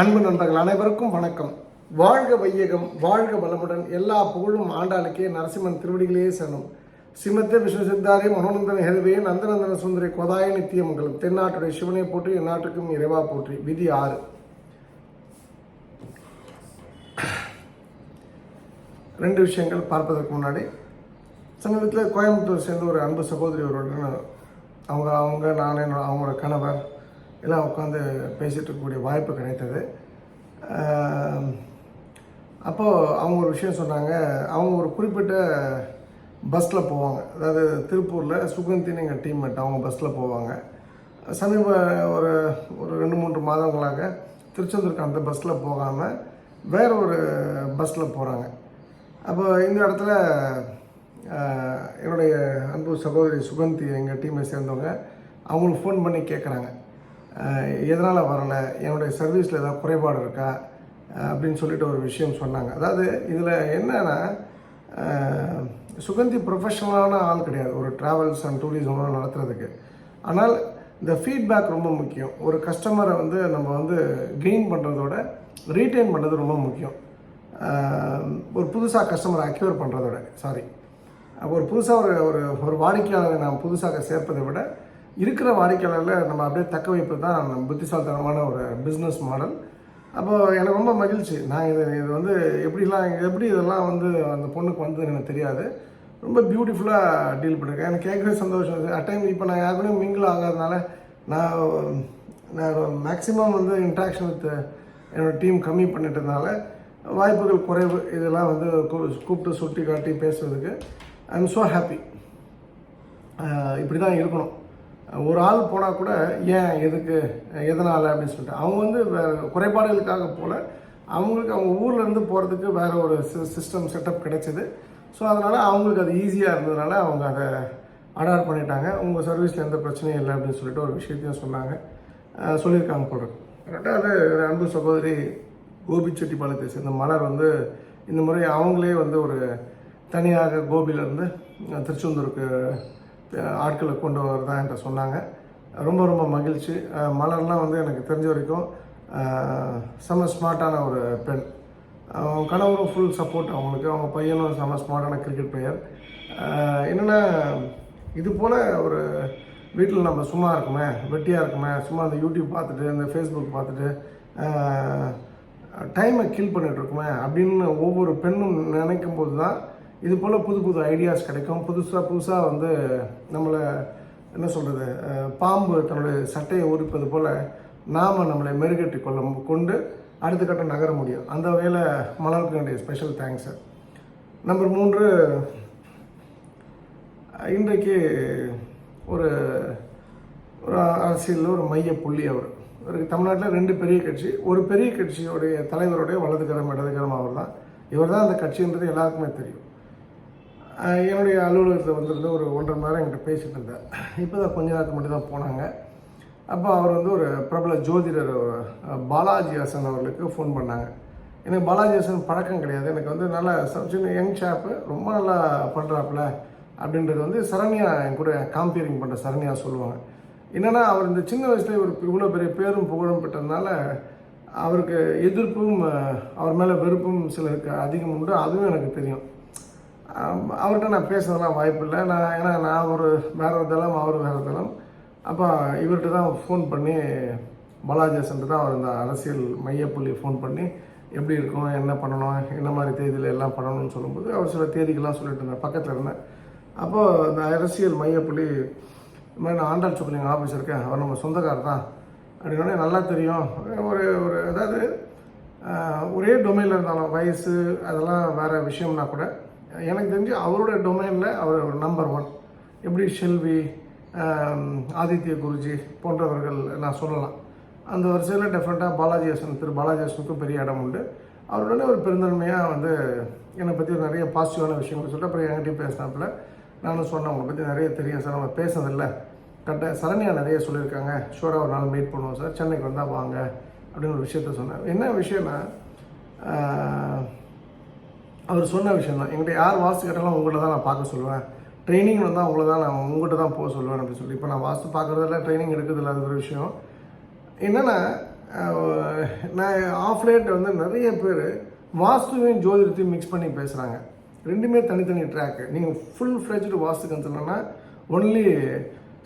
அன்பு நண்பர்கள் அனைவருக்கும் வணக்கம். வாழ்க வையகம் வாழ்க வளமுடன் எல்லா புகழும் ஆண்டாளுக்கே நரசிம்மன் திருவடிகளே சரணம் சிம்மத்த விஷ்ணு சித்தாரே மனோநந்தன ஹெல்வே நந்தநந்தன சுந்தரி கொதாய நித்தியமங்கலம் தென்னாட்டுடைய சிவனை போற்றி எந்நாட்டுக்கும் இறைவா போற்றி. விதி ஆறு. ரெண்டு விஷயங்கள் பார்ப்பதற்கு முன்னாடி சமீபத்தில் கோயம்புத்தூர் சேர்ந்த ஒரு அன்பு சகோதரி ஒருவருடன் அவங்க அவங்க நான் என்னோட அவங்களோட கணவர் எல்லாம் உட்காந்து பேசிகிட்டு இருக்கக்கூடிய வாய்ப்பு கிடைத்தது. அப்போது அவங்க ஒரு விஷயம் சொன்னாங்க அவங்க ஒரு குறிப்பிட்ட பஸ்ஸில் போவாங்க. அதாவது திருப்பூரில் சுகந்தின்னு எங்கள் டீம்மேட் அவங்க பஸ்ஸில் போவாங்க. சமீப ஒரு ஒரு ரெண்டு மூன்று மாதங்களாக திருச்செந்தூருக்கு அந்த பஸ்ஸில் போகாமல் வேற ஒரு பஸ்ஸில் போகிறாங்க அப்போ இந்த இடத்துல என்னுடைய அன்பு சகோதரி சுகந்தி எங்கள் டீமை சேர்ந்தவங்க அவங்களுக்கு ஃபோன் பண்ணி கேட்குறாங்க எதனால் வரலை? என்னுடைய சர்வீஸில் ஏதாவது குறைபாடு இருக்கா? அப்படின்னு சொல்லிட்டு ஒரு விஷயம் சொன்னாங்க. அதாவது இதில் என்னென்னா சுகந்தி ப்ரொஃபஷனலான ஆள் கிடையாது. ஒரு ட்ராவல்ஸ் அண்ட் டூரிசம்லாம் நடத்துறதுக்கு. ஆனால் இந்த ஃபீட்பேக் ரொம்ப முக்கியம். ஒரு கஸ்டமரை வந்து நம்ம வந்து கெயின் பண்ணுறதோட ரீட்டைன் பண்ணுறது ரொம்ப முக்கியம். ஒரு புதுசாக கஸ்டமரை அக்யூர் பண்ணுறதோட சாரி அப்போ ஒரு புதுசாக ஒரு ஒரு ஒரு வாடிக்கையாளரை நாம் புதுசாக சேர்ப்பதை விட இருக்கிற வாடிக்கையாளரில் நம்ம அப்படியே தக்க வைப்பது தான் புத்திசாலித்தனமான ஒரு பிஸ்னஸ் மாடல் அப்போ எனக்கு ரொம்ப மகிழ்ச்சி. நான் இது இது வந்து எப்படிலாம் எப்படி இதெல்லாம் வந்து அந்த பொண்ணுக்கு வந்ததுன்னு எனக்கு தெரியாது. ரொம்ப பியூட்டிஃபுல்லாக டீல் பண்ணியிருக்கேன் எனக்கு கேட்குறது சந்தோஷம். அட் டைம் இப்போ நான் யாருக்கும் மிங்கிள் ஆகாதனால நான் நான் மேக்ஸிமம் வந்து இன்ட்ராக்ஷன் வித் என்னோடய டீம் கம்மி பண்ணிட்டதுனால வாய்ப்புகள் குறைவு. இதெல்லாம் வந்து கூ- கூப்பிட்டு சுட்டி காட்டி பேசுறதுக்கு ஐ எம் ஸோ ஹாப்பி இப்படி தான் இருக்கணும். ஒரு ஆள் போனால் கூட ஏன் எதுக்கு எதனால்? அப்படின்னு சொல்லிட்டு. அவங்க வந்து குறைபாடுகளுக்காக போல அவங்களுக்கு அவங்க ஊர்லேருந்து போகிறதுக்கு வேறு ஒரு சிஸ்டம் செட்டப் கிடைச்சிது. ஸோ அதனால் அவங்களுக்கு அது ஈஸியாக இருந்ததுனால அவங்க அதை அடாப்ட் பண்ணிட்டாங்க. உங்கள் சர்வீஸில் எந்த பிரச்சனையும் இல்லை அப்படின்னு சொல்லிட்டு ஒரு விஷயத்தையும் சொன்னாங்க. சொல்லியிருக்காங்க போல ரெண்டாவது அன்பு சகோதரி கோபிச்செட்டிப்பாளையத்தை சேர்ந்த மலர் வந்து இந்த முறை அவங்களே வந்து ஒரு தனியாக கோபியிலேருந்து திருச்செந்தூருக்கு ஆட்களை கொண்டு வரதா என்கிட்ட சொன்னாங்க. ரொம்ப ரொம்ப மகிழ்ச்சி. மலர்லாம் வந்து எனக்கு தெரிஞ்ச வரைக்கும் செம ஸ்மார்ட்டான ஒரு பெண். அவங்க கணவரும் ஃபுல் சப்போர்ட் அவங்களுக்கு. அவங்க பையனும் செம ஸ்மார்ட்டான கிரிக்கெட் பிளேயர் என்னென்னா இது போல் ஒரு வீட்டில் நம்ம சும்மா இருக்குமே வெட்டியாக இருக்குமே சும்மா அந்த யூடியூப் பார்த்துட்டு இந்த ஃபேஸ்புக் பார்த்துட்டு டைமை கில் பண்ணிகிட்ருக்குமே அப்படின்னு ஒவ்வொரு பெண்ணும் நினைக்கும் போது தான் இது போல் புது புது ஐடியாஸ் கிடைக்கும். புதுசாக புதுசாக வந்து நம்மளை என்ன சொல்கிறது பாம்பு தன்னுடைய சட்டையை ஊறிப்பது போல் நாம் நம்மளை மெருகட்டி கொள்ள கொண்டு அடுத்த கட்டம் நகர முடியும். அந்த வகையில் மலருக்கு வேண்டிய ஸ்பெஷல் தேங்க்ஸ் சார் நம்பர் மூன்று இன்றைக்கு ஒரு ஒரு அரசியலில் ஒரு மைய புள்ளி அவர். அவருக்கு தமிழ்நாட்டில் ரெண்டு பெரிய கட்சி. ஒரு பெரிய கட்சியோடைய தலைவருடைய வலதுகரம் இடதுகரம் அவர் தான் இவர் தான் அந்த கட்சின்றது எல்லாருக்குமே தெரியும். என்னுடைய அலுவலகத்தில் வந்திருந்து ஒரு ஒன்றரை மணி நேரம் என்கிட்ட பேசிட்டு இருந்தார். இப்போ தான் கொஞ்ச நேரத்துக்கு மட்டும் தான் போனாங்க. அப்போ அவர் வந்து ஒரு பிரபல ஜோதிடர் பாலாஜி ஹாசன் அவர்களுக்கு ஃபோன் பண்ணாங்க. எனக்கு பாலாஜி ஹாசன் பழக்கம் கிடையாது. எனக்கு வந்து நல்லா சின்ன யங் ஷாப்பு ரொம்ப நல்லா பண்ணுறாப்புல அப்படின்றது வந்து சரண்யா என் கூட காம்பேரிங் பண்ணுற சரண்யா சொல்லுவாங்க. என்னென்னா அவர் இந்த சின்ன வயசுல ஒரு இவ்வளோ பெரிய பேரும் புகழும் பெற்றதுனால அவருக்கு எதிர்ப்பும் அவர் மேலே வெறுப்பும் சிலருக்கு அதிகம் உண்டு. அதுவும் எனக்கு தெரியும். அவர்கிட்ட நான் பேசுறதெல்லாம் வாய்ப்பு இல்லை. நான் ஏன்னா நான் ஒரு வேற தளம் அவர் வேற தளம். அப்போ இவர்கிட்ட தான் ஃபோன் பண்ணி பாலாஜேசன்ட்டு சென்று தான் அவர் இந்த அரசியல் மையப்புள்ளி ஃபோன் பண்ணி எப்படி இருக்கும் என்ன பண்ணணும் என்ன மாதிரி தேதியில் எல்லாம் பண்ணணும்னு சொல்லும்போது அவர் சில தேதிகள்லாம் சொல்லிட்டு இருந்தார். பக்கத்தில் இருந்தேன். அப்போது இந்த அரசியல் மையப்புள்ளி இந்த மாதிரி நான் ஆண்டாள் சொக்கலிங்க ஆஃபீஸ் இருக்கேன். அவர் நம்ம சொந்தக்காரர் தான். அப்படின்னோடனே நல்லா தெரியும். ஒரு ஒரு அதாவது ஒரே டொமைனில் இருந்தாலும் வயசு அதெல்லாம் வேறு விஷயம்னா கூட எனக்கு தெரிஞ்சு அவரோட டொமைனில் அவர் ஒரு நம்பர் ஒன் எப்படி ஷெல்வி ஆதித்ய குருஜி போன்றவர்கள் நான் சொல்லலாம். அந்த வரிசையில் டெஃபினட்டாக பாலாஜி ஹாசன் திரு பாலாஜி ஹாசனுக்கும் பெரிய இடம் உண்டு. அவருடனே ஒரு பெருந்தன்மையாக வந்து என்னை பற்றி நிறைய பாசிட்டிவான விஷயங்கள் சொல்லிட்டு அப்புறம் என்கிட்டயும் பேசினாப்புல. நானும் சொன்னேன் உங்களை பற்றி நிறைய தெரியும் சார் நம்ம பேசுனதில்ல. கட்ட சரண்யா நிறைய சொல்லியிருக்காங்க. ஷூராக ஒரு நாள் மீட் பண்ணுவோம் சார் சென்னைக்கு வந்தால் வாங்க அப்படின்னு ஒரு விஷயத்த சொன்னேன். என்ன விஷயம்னா அவர் சொன்ன விஷயம் தான் என்கிட்ட யார் வாஸ்து கேட்டாலும் உங்கள்கிட்ட தான் நான் பார்க்க சொல்லுவேன். ட்ரைனிங் வந்தால் உங்களை தான் நான் உங்கள்கிட்ட தான் போக சொல்லுவேன் அப்படின்னு சொல்லி. இப்போ நான் வாஸ்து பார்க்குறதில்ல ட்ரைனிங் எடுக்கிறதில்ல அது ஒரு விஷயம். என்னென்னா நான் ஆஃப் லேட் வந்து நிறைய பேர் வாஸ்துவையும் ஜோதிடத்தையும் மிக்ஸ் பண்ணி பேசுகிறாங்க ரெண்டுமே தனித்தனி ட்ராக்கு நீங்கள் full fledged vastu கன்சல்னா only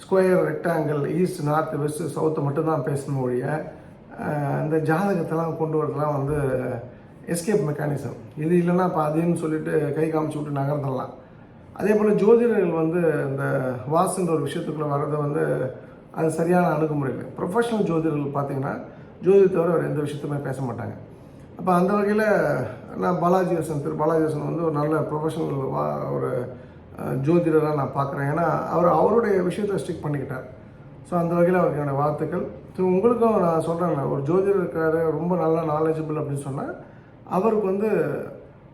square rectangle east north west south மட்டும்தான் பேசணும் ஒழிய அந்த ஜாதகத்தெல்லாம் கொண்டு வரதெல்லாம் வந்து எஸ்கேப் மெக்கானிசம் இது இல்லைன்னா இப்போ அதுன்னு சொல்லிட்டு கை காமிச்சு விட்டு நகர்ந்துடலாம். அதே போல் ஜோதிடர்கள் வந்து இந்த வாசுன்ற ஒரு விஷயத்துக்குள்ளே வர்றது வந்து அது சரியான அணுகுமுறை இல்லை ப்ரொஃபஷனல் ஜோதிடர்கள் பார்த்தீங்கன்னா ஜோதி தவிர வேறு எந்த விஷயத்துமே பேச மாட்டாங்க. அப்போ அந்த வகையில் நான் பாலாஜி ஹசன் திரு பாலாஜி ஹசன் வந்து ஒரு நல்ல ப்ரொஃபஷனல் வா ஒரு ஜோதிடராக நான் பார்க்குறேன். ஏன்னா அவர் அவருடைய விஷயத்தை ஸ்டிக் பண்ணிக்கிட்டார். ஸோ அந்த வகையில் அவருக்கு என்னோடய வாழ்த்துக்கள். ஸோ உங்களுக்கும் நான் சொல்கிறேன்ல ஒரு ஜோதிடர் இருக்காரு ரொம்ப நல்லா நாலேஜபிள் அப்படின்னு சொன்னால் அவருக்கு வந்து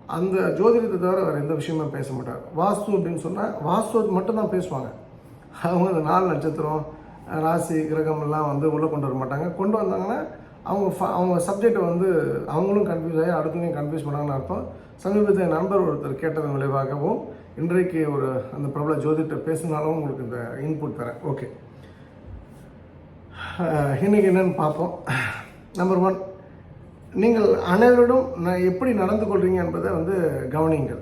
அந்த ஜோதிடத்தை தவிர வேறு எந்த விஷயமும் பேச மாட்டார். வாஸ்து அப்படின்னு சொன்னால் வாஸ்து மட்டும்தான் பேசுவாங்க. அவங்க அந்த நாலு நட்சத்திரம் ராசி கிரகம் எல்லாம் வந்து உள்ளே கொண்டு வர மாட்டாங்க. கொண்டு வந்தாங்கன்னா அவங்க ஃப- அவங்க சப்ஜெக்டை வந்து அவங்களும் கன்ஃபியூஸ் ஆகி அடுத்தவங்க கன்ஃபியூஸ் பண்ணாங்கன்னு அர்த்தம். சமீபத்தில் நண்பர் ஒருத்தர் கேட்டதன் விளைவாகவும் இன்றைக்கு ஒரு அந்த பிரபல ஜோதிட்ட பேசினாலும் உங்களுக்கு இந்த இன்புட் தரேன். ஓகே இன்றைக்கி என்னென்னு என்னன்னு பார்ப்போம். நம்பர் ஒன் நீங்கள் அனைவரிடம் நான் எப்படி நடந்து கொள்றீங்க என்பதை வந்து கவனியுங்கள்.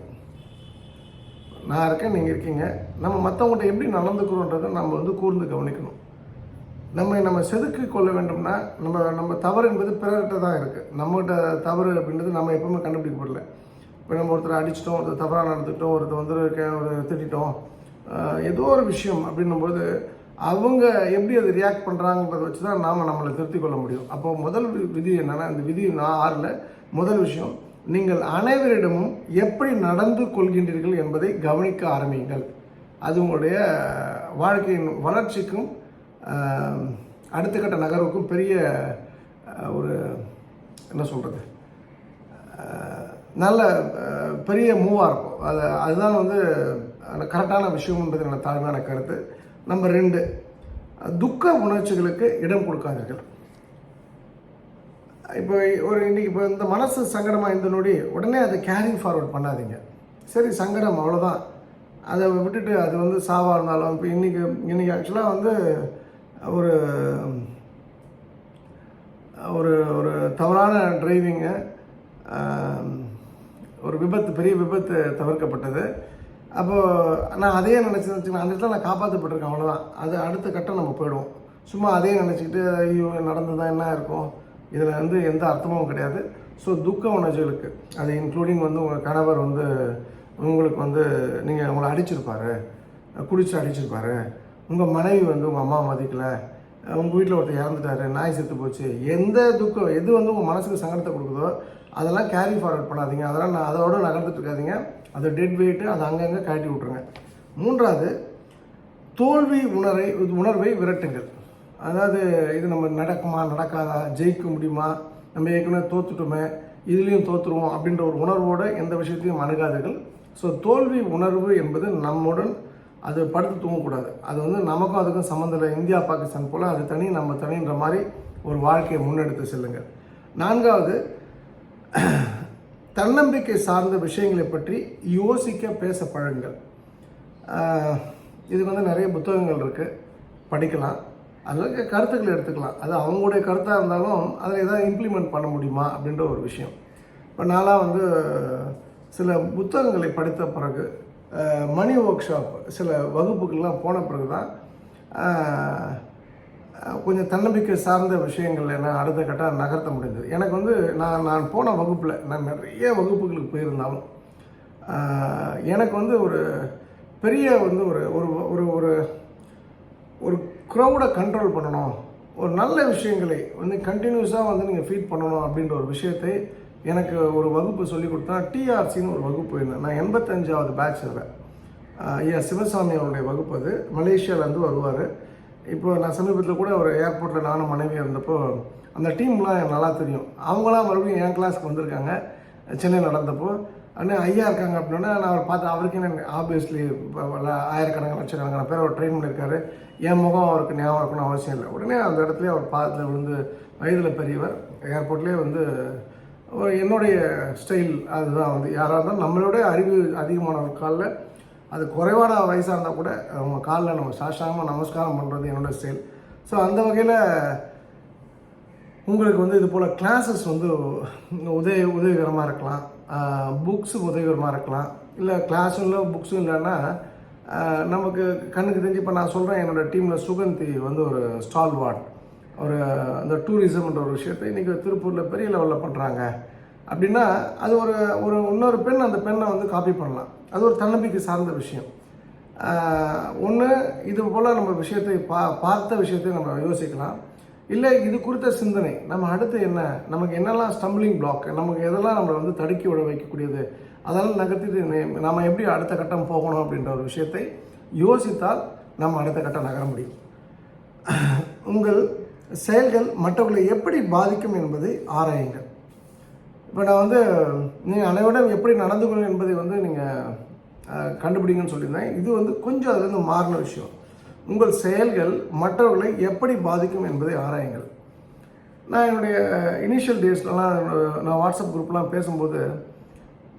நான் இருக்கேன் நீங்கள் இருக்கீங்க. நம்ம மற்றவங்கள்ட்ட எப்படி நடந்துக்கிறோன்றதை நம்ம வந்து கூர்ந்து கவனிக்கணும். நம்ம நம்ம செதுக்கி கொள்ள வேண்டும்னா நம்ம நம்ம தவறு என்பது பிறர்கிட்ட தான் இருக்குது நம்மகிட்ட தவறு அப்படின்றது நம்ம எப்பவுமே கண்டுபிடிக்கப்படல. இப்போ நம்ம ஒருத்தரை அடிச்சிட்டோம் ஒருத்தர் தவறாக நடந்துட்டோம் ஒருத்தர் வந்து கே- ஒரு திட்டோம் ஏதோ ஒரு விஷயம் அப்படின்னும்போது அவங்க எப்படி அதை ரியாக்ட் பண்ணுறாங்கன்றத வச்சு தான் நாம் நம்மளை திருத்திக் கொள்ள முடியும். அப்போ முதல் விதி என்னென்னா இந்த விதி நான் ஆறில் முதல் விஷயம் நீங்கள் அனைவரிடமும் எப்படி நடந்து கொள்கின்றீர்கள் என்பதை கவனிக்க ஆரம்பியுங்கள். அது உங்களுடைய வாழ்க்கையின் வளர்ச்சிக்கும் அடுத்த கட்ட நகர்வுக்கும் பெரிய ஒரு என்ன சொல்கிறது நல்ல பெரிய மூவாக இருக்கும். அது அதுதான் வந்து கரெக்டான விஷயம் என்பது என்னோட தாழ்மையான கருத்து. நம்பர் ரெண்டு துக்க உணர்ச்சிகளுக்கு இடம் கொடுக்காதீர்கள். இப்போ ஒரு இன்னைக்கு இப்போ இந்த மனசு சங்கடமாக இருந்த நொடி உடனே அதை கேரி ஃபார்வர்ட் பண்ணாதீங்க. சரி சங்கடம் அவ்வளோதான் அதை விட்டுட்டு அது வந்து சாவாக இருந்தாலும் இப்போ இன்றைக்கி இன்றைக்கி ஆக்சுவலாக வந்து ஒரு ஒரு ஒரு தவறான டிரைவிங்கு ஒரு விபத்து பெரிய விபத்து தவிர்க்கப்பட்டது. அப்போது நான் அதே நினச்சி வச்சுக்கேன் அந்த இடத்துல நான் காப்பாற்றப்பட்டிருக்கேன் அவ்வளோதான் அது அடுத்த கட்டம் நம்ம போயிடுவோம். சும்மா அதே நினச்சிக்கிட்டு ஐயோ நடந்ததா என்ன இருக்கும்? இதில் வந்து எந்த அர்த்தமும் கிடையாது. ஸோ துக்க உணர்ச்சிகளுக்கு அது இன்க்ளூடிங் வந்து உங்கள் கணவர் வந்து உங்களுக்கு வந்து நீங்கள் உங்களை அடிச்சிருப்பாரு. குடிச்சு அடிச்சிருப்பாரு. உங்கள் மனைவி வந்து உங்கள் அம்மா மதிக்கலை. உங்கள் வீட்டில் ஒருத்தர் இறந்துட்டாரு நாய் செத்து போச்சு. எந்த துக்கம் எது வந்து உங்கள் மனசுக்கு சங்கடத்தை கொடுக்குதோ அதெல்லாம் கேரி ஃபார்வர்ட் பண்ணாதீங்க. அதெல்லாம் நான் அதோட நகர்ந்துட்டு இருக்காதீங்க. அதை டெட் வெயிட்டு அதை அங்கங்கே காட்டி விட்ருங்க மூன்றாவது தோல்வி உணரை உணர்வை விரட்டுங்கள். அதாவது இது நம்ம நடக்குமா நடக்காதா ஜெயிக்க முடியுமா நம்ம ஏற்கனவே தோத்துட்டோமே இதுலேயும் தோற்றுருவோம் அப்படின்ற ஒரு உணர்வோடு எந்த விஷயத்தையும் அணுகாதீர்கள். ஸோ தோல்வி உணர்வு என்பது நம்முடன் அது படுத்து தூங்கக்கூடாது. அது வந்து நமக்கும் அதுக்கும் சம்மந்தம் இல்லை. இந்தியா பாகிஸ்தான் போல் அது தனி நம்ம தனின்ற மாதிரி ஒரு வாழ்க்கையை முன்னெடுத்து செல்லுங்கள். நான்காவது தன்னம்பிக்கை சார்ந்த விஷயங்களை பற்றி யோசிக்க பேச பழங்கள். இதுக்கு வந்து நிறைய புத்தகங்கள் இருக்குது படிக்கலாம். அதில் கருத்துக்களை எடுத்துக்கலாம். அது அவங்களுடைய கருத்தாக இருந்தாலும் அதில் எதாவது இம்ப்ளிமெண்ட் பண்ண முடியுமா அப்படின்ற ஒரு விஷயம். இப்போ நான்லாம் வந்து சில புத்தகங்களை படித்த பிறகு மணி ஒர்க் ஷாப் சில வகுப்புகள்லாம் போன பிறகு தான் கொஞ்சம் தன்னம்பிக்கை சார்ந்த விஷயங்கள் என்ன அடுத்த கட்டம் நகர்த்த முடிஞ்சது எனக்கு வந்து நான் நான் போன வகுப்பில் நான் நிறைய வகுப்புகளுக்கு போயிருந்தாலும் எனக்கு வந்து ஒரு பெரிய வந்து ஒரு ஒரு ஒரு ஒரு ஒரு க்ரௌடை கண்ட்ரோல் பண்ணணும். ஒரு நல்ல விஷயங்களை வந்து கண்டினியூஸாக வந்து நீங்கள் ஃபீட் பண்ணணும் அப்படின்ற ஒரு விஷயத்தை எனக்கு ஒரு வகுப்பு சொல்லி கொடுத்தா டிஆர்சின்னு ஒரு வகுப்பு இருந்தேன் நான் எண்பத்தஞ்சாவது பேட்ச் அதில். ஐயா சிவசாமி அவருடைய வகுப்பு அது. மலேசியாவிலேருந்து வருவார். இப்போ நான் சமீபத்தில் கூட ஒரு ஏர்போர்ட்டில் நானும் மனைவி இருந்தப்போ அந்த டீம்லாம் எனக்கு நல்லா தெரியும். அவங்களாம் மறுபடியும் என் கிளாஸ்க்கு வந்திருக்காங்க. சென்னையில் நடந்தப்போ அண்ணே ஐயா இருக்காங்க அப்படின்னா நான் அவர் பார்த்து அவருக்கு என்ன ஆப்வியஸ்லி ஆயிரக்கணக்கான லட்சக்கணக்கான பேர் அவர் ட்ரெயின் பண்ணியிருக்காரு. என் முகம் அவருக்கு ஞாபகம் இருக்கணும் அவசியம் இல்லை. உடனே அந்த இடத்துல அவர் பார்த்து விழுந்து வயதில் பெரியவர். ஏர்போர்ட்லேயே வந்து ஒரு என்னுடைய ஸ்டைல் அதுதான் வந்து. யாராக இருந்தாலும் நம்மளோட அறிவு அதிகமான ஒரு காலில் அது குறைவான வயசாக இருந்தால் கூட அவங்க காலில் நம்ம சாஷ்டாங்கமாக நமஸ்காரம் பண்ணுறது என்னோட ஸ்டைல் ஸோ அந்த வகையில் உங்களுக்கு வந்து இது போல் கிளாஸஸ் வந்து உதவி உதவிகரமாக இருக்கலாம். புக்ஸு உதவிகரமாக இருக்கலாம். இல்லை கிளாஸும் இல்லை புக்ஸும் இல்லைன்னா நமக்கு கண்ணுக்கு தெரிஞ்சு இப்போ நான் சொல்கிறேன் என்னோடய டீமில் சுகந்தி வந்து ஒரு ஸ்டால் வார்ட் ஒரு அந்த டூரிசம்ன்ற ஒரு விஷயத்தை இன்றைக்கி திருப்பூரில் பெரிய லெவலில் பண்ணுறாங்க அப்படின்னா அது ஒரு ஒரு இன்னொரு பெண் அந்த பெண்ணை வந்து காப்பி பண்ணலாம். அது ஒரு தன்னம்பிக்கை சார்ந்த விஷயம். ஒன்று இது போல் நம்ம விஷயத்தை பா பார்த்த விஷயத்தை நம்ம யோசிக்கலாம். இல்லை இது குறித்த சிந்தனை. நம்ம அடுத்து என்ன? நமக்கு என்னெல்லாம் ஸ்டம்பிளிங் பிளாக் நமக்கு எதெல்லாம் நம்மளை வந்து தடுக்கி விட வைக்கக்கூடியது? அதெல்லாம் நகர்த்திட்டு நம்ம எப்படி அடுத்த கட்டம் போகணும் அப்படின்ற ஒரு விஷயத்தை யோசித்தால் நம்ம அடுத்த கட்டம் நகர முடியும். உங்கள் செயல்கள் மற்றவர்களை எப்படி பாதிக்கும் என்பதை ஆராயுங்கள். இப்போ நான் வந்து நீங்கள் அனைவரிடம் எப்படி நடந்து கொள்ளும் என்பதை வந்து நீங்கள் கண்டுபிடிங்கன்னு சொல்லியிருந்தேன். இது வந்து கொஞ்சம் அதுலேருந்து மாறின விஷயம். உங்கள் செயல்கள் மற்றவர்களை எப்படி பாதிக்கும் என்பதை ஆராயுங்கள். நான் என்னுடைய இனிஷியல் டேஸ்லலாம் நான் வாட்ஸ்அப் குரூப்லாம் பேசும்போது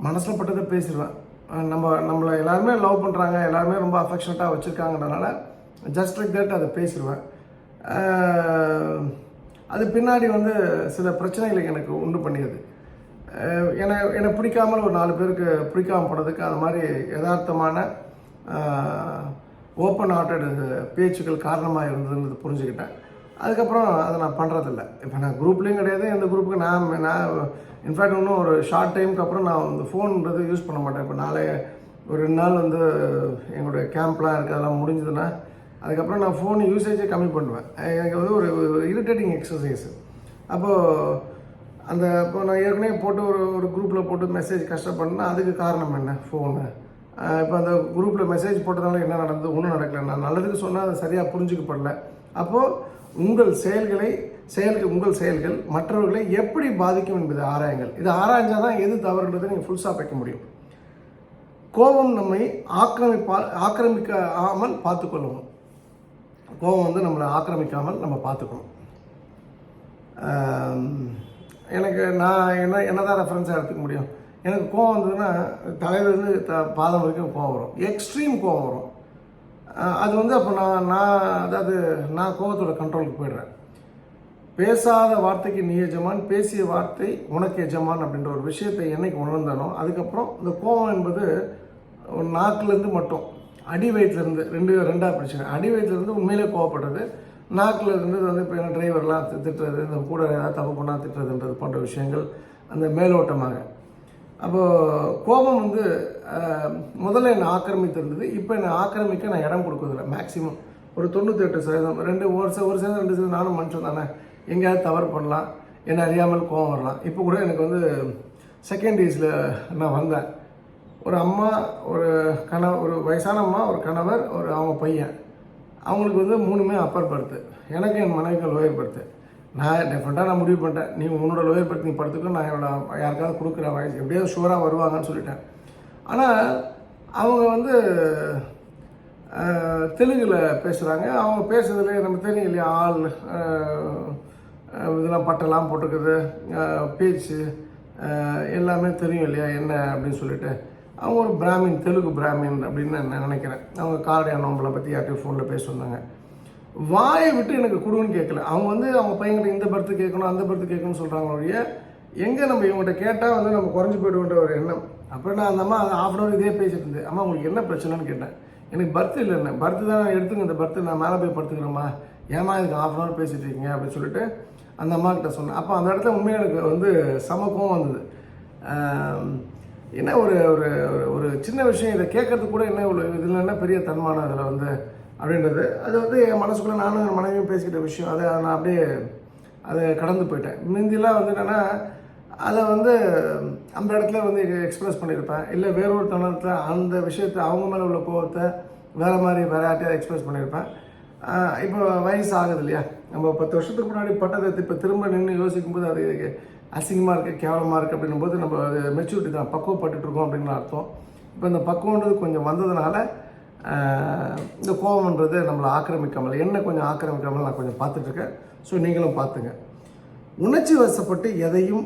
மனசில் பட்டதை பேசிடுவேன். நம்ம நம்மளை எல்லாருமே லவ் பண்ணுறாங்க எல்லாருமே ரொம்ப அஃபெக்ஷனட்டாக வச்சுருக்காங்கன்றனால ஜஸ்ட் லைக் தட் அதை பேசிடுவேன். அது பின்னாடி வந்து சில பிரச்சனைகளை எனக்கு உண்டு பண்ணியது. என்னை என்னை பிடிக்காமல் ஒரு நாலு பேருக்கு பிடிக்காம போனதுக்கு அந்த மாதிரி யதார்த்தமான ஓப்பன் ஹார்ட்டட் பேச்சுக்கள் காரணமாக இருந்ததுன்னு புரிஞ்சுக்கிட்டேன். அதுக்கப்புறம் அதை நான் பண்ணுறதில்ல இப்போ நான் குரூப்லேயும் கிடையாது எந்த குரூப்புக்கு நான் நான் இன்ஃபேக்ட் இன்னும் ஒரு ஷார்ட் டைமுக்கு அப்புறம் நான் இந்த ஃபோன்ன்றது யூஸ் பண்ண மாட்டேன். இப்போ நாளைய ஒரு ரெண்டு நாள் வந்து எங்களுடைய கேம்ப்லாம் இருக்குது அதெல்லாம் முடிஞ்சதுன்னா அதுக்கப்புறம் நான் ஃபோன் யூசேஜே கம்மி பண்ணுவேன். எனக்கு வந்து ஒரு இரிட்டேட்டிங் எக்ஸசைஸ் அப்போது அந்த இப்போ நான் ஏற்கனவே போட்டு ஒரு ஒரு குரூப்பில் போட்டு மெசேஜ் கஷ்டப்பட்டேன்னா அதுக்கு காரணம் என்ன ஃபோனு இப்போ அந்த குரூப்பில் மெசேஜ் போட்டதால என்ன நடந்தது ஒன்றும் நடக்கலை. நான் நல்லதுக்கு சொன்னால் அது சரியாக புரிஞ்சுக்கப்படல. அப்போது உங்கள் செயல்களை செயல்கள் உங்கள் செயல்கள் மற்றவர்களை எப்படி பாதிக்கும் என்பது ஆராயங்கள். இது ஆராய்ஞ்சால் தான் எது தவறுன்றதை நீங்கள் ஃபுல் ஸ்டாப் வைக்க முடியும். கோபம் நம்மை ஆக்கிரமிப்பா ஆக்கிரமிக்காமல் பார்த்துக்கொள்ளணும் கோபம் வந்து நம்மளை ஆக்கிரமிக்காமல் நம்ம பார்த்துக்கணும். எனக்கு நான் என்ன என்ன தான் ரெஃபரன்ஸாக எடுத்துக்க முடியும்? எனக்கு கோவம் வந்ததுன்னா தலையிலேருந்து த பாதம் வரைக்கும் கோவம் வரும். எக்ஸ்ட்ரீம் கோவம் வரும். அது வந்து அப்போ நான் நான் அதாவது நான் கோவத்தோட கண்ட்ரோலுக்கு போயிடுறேன். பேசாத வார்த்தைக்கு நீ எஜமான் பேசிய வார்த்தை உனக்கு எஜமான் அப்படின்ற ஒரு விஷயத்தை என்னைக்கு உணர்ந்தானோ அதுக்கப்புறம் இந்த கோவம் என்பது நாக்குலேருந்து மட்டும் அடி வயிற்றுலேருந்து ரெண்டு ரெண்டாக பிரச்சனை அடி வயிற்றுலேருந்து உண்மையிலே கோவப்படுறது நாக்கில் இருந்து வந்து இப்போ என்ன டிரைவர்லாம் திட்டுறது இந்த கூட ஏதாவது தப்பு பண்ணால் திட்டுறதுன்றது போன்ற விஷயங்கள் அந்த மேலோட்டமாக. அப்போது கோபம் வந்து முதல்ல என்னை ஆக்கிரமித்திருந்தது. இப்போ என்னை ஆக்கிரமிக்க நான் இடம் கொடுக்கறதில்ல மேக்ஸிமம் ஒரு தொண்ணூற்றி எட்டு சதவீதம் ரெண்டு ஒரு ச- ஒரு சதவீதம் ரெண்டு சதவீதம் நானும் மனுஷன் தானே. எங்கேயாவது தவறு பண்ணலாம் என்னை அறியாமல் கோபம் வரலாம். இப்போ கூட எனக்கு வந்து செகண்ட் டேஸில் நான் வந்தேன். ஒரு அம்மா ஒரு கணவர் ஒரு வயசான அம்மா ஒரு கணவர் ஒரு அவங்க பையன். அவங்களுக்கு வந்து மூணுமே அப்பர் படுத்து எனக்கு என் மனைவிக்கு லோயர் படுத்து நான் டெஃபினட்டாக நான் முடிவு பண்ணிட்டேன். நீ உன்னோட லோயர் படுத்து நீ படுத்துக்கோ நான் என்னோட யாருக்காவது கொடுக்குறேன். வயசு எப்படியாவது ஷுவராக வருவாங்கன்னு சொல்லிட்டேன். ஆனால் அவங்க வந்து தெலுங்கில் பேசுகிறாங்க அவங்க பேசுறதுல நம்ம தெரியும் இல்லையா? ஆள் இதெல்லாம் பட்டெல்லாம் போட்டுக்கிறது பேச்சு எல்லாமே தெரியும் இல்லையா? என்ன அப்படின்னு சொல்லிட்டு. அவங்க ஒரு பிராமின் தெலுங்கு பிராமின் அப்படின்னு நான் நினைக்கிறேன். அவங்க காரடியா நோம்பலை பற்றி யார்கிட்டயும் ஃபோனில் பேச சொன்னாங்க வாயை விட்டு எனக்கு கொடுன்னு கேட்கல. அவங்க வந்து அவங்க பையன்கிட்ட இந்த பர்த்து கேட்கணும் அந்த பர்த்து கேட்கணும்னு சொல்கிறாங்க ஒழிய எங்கே நம்ம இவங்ககிட்ட கேட்டால் வந்து நம்ம குறைஞ்சி போயிடுவோன்ற ஒரு எண்ணம். அப்புறம் நான் அந்த அம்மா ஆஃப் அன் ஹவர் இதே பேசிட்டு இருந்தேன். அம்மா உங்களுக்கு என்ன பிரச்சனைன்னு கேட்டேன். எனக்கு பர்த் இல்லை என்ன? பர்த்து தான் எடுத்துங்க இந்த பர்த்து நான் மேலே போய் படுத்துக்கிறேம்மா. ஏமா இதுக்கு ஹாஃப் அன் ஹவர் பேசிட்டு இருக்கீங்க அப்படின்னு சொல்லிட்டு அந்த அம்மா கிட்ட சொன்னேன். அப்போ அந்த இடத்துல உண்மையாக எனக்கு வந்து சமக்கம் வந்தது. என்ன ஒரு ஒரு ஒரு- சின்ன விஷயம் இதை கேட்கறதுக்கு கூட என்ன ஒரு இதில் என்ன பெரிய தன்மானம் அதில் வந்து அப்படின்றது. அது வந்து என் மனசுக்குள்ளே நானும் என் மனைவியும் பேசிக்கிட்ட விஷயம். அதை நான் அப்படியே அதை கடந்து போயிட்டேன். முந்திலாம் வந்து என்னென்னா அதை வந்து அந்த இடத்துல வந்து எக்ஸ்பிரஸ் பண்ணியிருப்பேன். இல்லை வேற ஒரு தருணத்தில் அந்த விஷயத்தை அவங்க மேலே உள்ள கோபத்தை வேறு மாதிரி வேறு யார்ட்டையாவது எக்ஸ்பிரஸ் பண்ணியிருப்பேன். இப்போ வயசு ஆகுது இல்லையா? நம்ம பத்து வருஷத்துக்கு முன்னாடி பட்டதை இப்போ திரும்ப நின்று யோசிக்கும்போது அது அசிங்கமாக இருக்குது கேவலமாக இருக்குது அப்படின்னும் போது நம்ம மெச்சூரிட்டி தான். பக்குவப்பட்டுட்டு இருக்கோம் அப்படின்னு அர்த்தம். இப்போ இந்த பக்குவன்றது கொஞ்சம் வந்ததுனால இந்த கோபம்ன்றது நம்மளை ஆக்கிரமிக்காமல் என்ன கொஞ்சம் ஆக்கிரமிக்காமல் நான் கொஞ்சம் பார்த்துட்ருக்கேன் ஸோ நீங்களும் பார்த்துங்க. உணர்ச்சி வசப்பட்டு எதையும்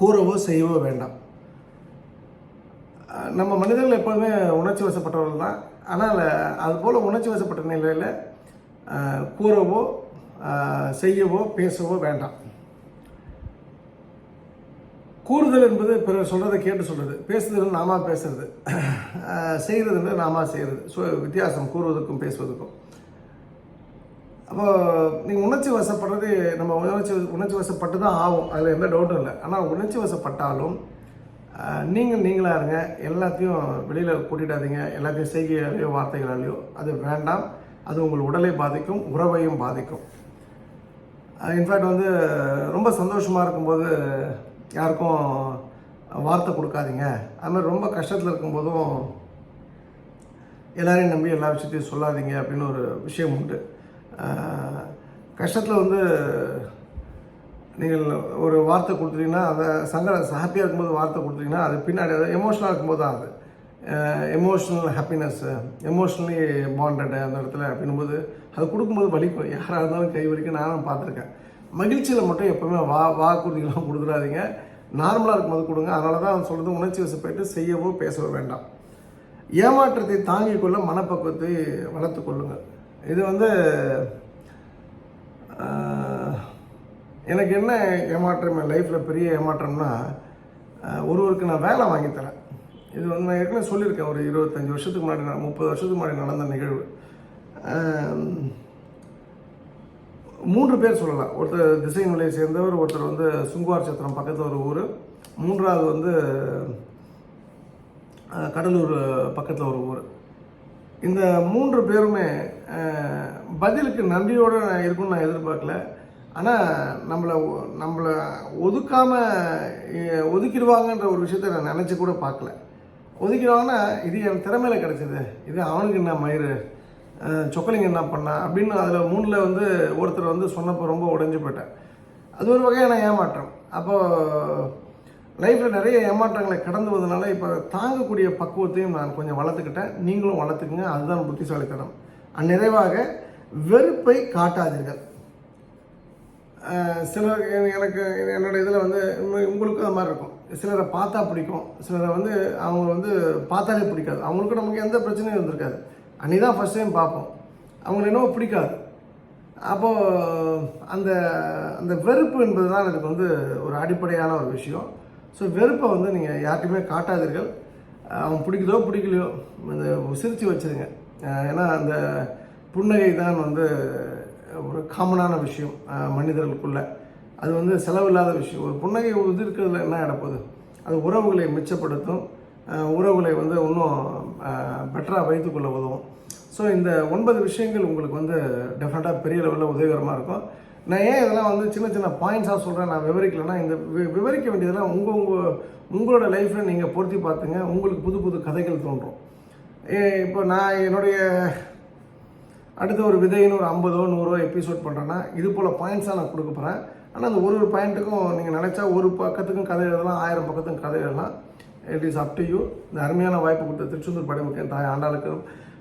கூறவோ செய்யவோ வேண்டாம். நம்ம மனிதர்கள் எப்போதுமே உணர்ச்சி வசப்பட்டவர்கள் தான். ஆனால் அதுபோல் உணர்ச்சி வசப்பட்ட நிலையில் கூறவோ செய்யவோ பேசவோ வேண்டாம். கூறுதல் என்பது பிறர் சொல்கிறத கேட்டு சொல்கிறது பேசுதல் நாம பேசுறது. செய்கிறது செய்கிறதுன்றது நாம செய்கிறது. ஸோ வித்தியாசம் கூறுவதற்கும் பேசுவதற்கும். அப்போ நீங்கள் உணர்ச்சி வசப்படுறது நம்ம உணர்ச்சி உணர்ச்சி வசப்பட்டு தான் ஆகும். அதில் எந்த டவுட்டும் இல்லை. ஆனால் உணர்ச்சி வசப்பட்டாலும் நீங்கள் நீங்களாக இருங்க. எல்லாத்தையும் வெளியில் கூட்டிடாதீங்க. எல்லாத்தையும் செய்கையாலேயோ வார்த்தைகளாலேயோ. அது வேண்டாம். அது உங்கள் உடலை பாதிக்கும் உறவையும் பாதிக்கும். இன்ஃபேக்ட் வந்து ரொம்ப சந்தோஷமாக இருக்கும்போது யாருக்கும் வார்த்தை கொடுக்காதீங்க. அது மாதிரி ரொம்ப கஷ்டத்தில் இருக்கும்போதும் எல்லாரையும் நம்பி எல்லா விஷயத்தையும் சொல்லாதீங்க அப்படின்னு ஒரு விஷயம் உண்டு. கஷ்டத்தில் வந்து நீங்கள் ஒரு வார்த்தை கொடுத்துட்டீங்கன்னா அதை சங்கட ஹாப்பியாக இருக்கும்போது வார்த்தை கொடுத்தீங்கன்னா அது பின்னாடி அது எமோஷனலாக இருக்கும்போது தான் அது. எமோஷ்னல் ஹாப்பினஸ் எமோஷ்னலி பாண்டட் அந்த இடத்துல அப்படின்னும்போது அது கொடுக்கும்போது வலிக்கும். யாராக இருந்தாலும் கை வலிக்கும். நானும் பார்த்துருக்கேன். மகிழ்ச்சியில் மட்டும் எப்போவுமே வா வாக்குறுதிகள்லாம் கொடுக்குறாதீங்க நார்மலாக இருக்கும்போது கொடுங்க. அதனால தான் சொல்கிறது உணர்ச்சி வசப்பட்டு செய்யவோ பேசவோ வேண்டாம். ஏமாற்றத்தை தாங்கிக் கொள்ள மனப்பக்குவத்தை வளர்த்து கொள்ளுங்கள் இது வந்து எனக்கு என்ன ஏமாற்றம்? என் லைஃப்பில் பெரிய ஏமாற்றம்னா ஒருவருக்கு நான் வேலை வாங்கித் தரேன். இது வந்து நான் ஏற்கனவே சொல்லியிருக்கேன். ஒரு இருபத்தஞ்சி வருஷத்துக்கு முன்னாடி நான் முப்பது வருஷத்துக்கு முன்னாடி நடந்த நிகழ்வு. மூன்று பேர் சொல்லலாம். ஒருத்தர் திசைமலையை சேர்ந்தவர் ஒருத்தர் வந்து சுங்குவார் சத்திரம் பக்கத்தில் ஒரு ஊர். மூன்றாவது வந்து கடலூர் பக்கத்தில் ஒரு ஊர். இந்த மூன்று பேருமே பதிலுக்கு நன்றியோடு நான் நான் எதிர்பார்க்கல. ஆனால் நம்மளை ஒ- நம்மளை ஒதுக்காமல் ஒதுக்கிடுவாங்கன்ற ஒரு விஷயத்த நான் நினச்சி கூட பார்க்கல. ஒதுக்கிடுவாங்கன்னா இது என் திறமையில் கிடச்சிது. இது அவனுக்கு என்ன மயிறு? சொக்கலிங்கம் என்ன பண்ணா? அப்படின்னு அதில் மூணில் வந்து ஒருத்தர் வந்து சொன்னப்போ ரொம்ப உடைஞ்சு போயிட்டேன் அது ஒரு வகையான ஏமாற்றம். அப்போது லைஃப்பில் நிறைய ஏமாற்றங்களை கடந்து வந்ததுனால இப்போ தாங்கக்கூடிய பக்குவத்தையும் நான் கொஞ்சம் வளர்த்துக்கிட்டேன். நீங்களும் வளர்த்துக்குங்க. அதுதான் புத்திசாலித்தனம். நிறைவாக வெறுப்பை காட்டாதீர்கள். சிலர் எனக்கு என்னோடய இதில் வந்து உங்களுக்கும் அது மாதிரி இருக்கும். சிலரை பார்த்தா பிடிக்கும். சிலரை வந்து அவங்க வந்து பார்த்தாலே பிடிக்காது. அவங்களுக்கும் நமக்கு எந்த பிரச்சனையும் இருந்திருக்காது. அன்றைக்கி தான் ஃபஸ்ட் டைம் பார்ப்போம். அவங்களுக்கு என்னவோ பிடிக்காது. அப்போது அந்த அந்த வெறுப்பு என்பது தான் எனக்கு வந்து ஒரு அடிப்படையான ஒரு விஷயம். ஸோ வெறுப்பை வந்து நீங்கள் யார்கிட்டையுமே காட்டாதீர்கள். அவன் பிடிக்குதோ பிடிக்கலையோ இந்த சிரித்து வச்சுருங்க. ஏன்னா அந்த புன்னகை தான் வந்து ஒரு காமனான விஷயம் மனிதர்களுக்குள்ளே மனிதர்களுக்குள்ள. அது வந்து செலவில்லாத விஷயம். ஒரு புன்னகை உதிர்க்கிறதுல என்ன இடப்போகுது அது உறவுகளை மிச்சப்படுத்தும். உறவுகளை வந்து இன்னும் பெட்டராக வைத்துக்கொள்ள உதவும். ஸோ இந்த ஒன்பது விஷயங்கள் உங்களுக்கு வந்து டெஃபினட்டாக பெரிய லெவலில் உதவிகரமாக இருக்கும். நான் ஏன் இதெல்லாம் வந்து சின்ன சின்ன பாயிண்ட்ஸாக சொல்கிறேன் நான் விவரிக்கலைன்னா இந்த வி- விவரிக்க வேண்டியதெல்லாம் உங்கள் உங்கள் உங்களோட லைஃப்பில் நீங்கள் பொருத்தி பார்த்துங்க உங்களுக்கு புது புது கதைகள் தோன்றும். ஏ- இப்போ நான் என்னுடைய அடுத்த ஒரு விதைன்னு ஒரு ஐம்பதோ நூறோ எபிசோட் பண்ணுறேன்னா இது போல் பாயிண்ட்ஸாக நான் கொடுக்க போகிறேன் ஆனால் அந்த ஒரு ஒரு பாயிண்ட்டுக்கும் நீங்கள் நினச்சா ஒரு பக்கத்துக்கும் கதை எழுதலாம் ஆயிரம் பக்கத்துக்கும் கதை எழுதலாம். It is up to you இந்த அருமையான வாய்ப்பு கொடுத்த திருச்செந்தூர் படைமுக்கேன் தாய் ஆண்டாளுக்கு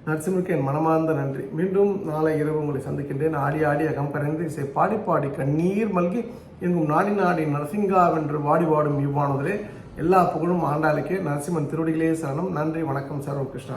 நரசிம்மருக்கு என் மனமார்ந்த நன்றி. மீண்டும் நாளை இரவு உங்களை சந்திக்கின்றேன். ஆடி ஆடி அகம் கரைந்து இசை பாடி பாடி கண்ணீர் மல்கி எங்கும் நாடி நாடி நரசிங்காவென்று வாடி வாடும் இவ்வானதிலே எல்லா புகழும் ஆண்டாளுக்கே. நரசிம்மன் திருவடிகளே சரணம். நன்றி வணக்கம். சர்வ கிருஷ்ணா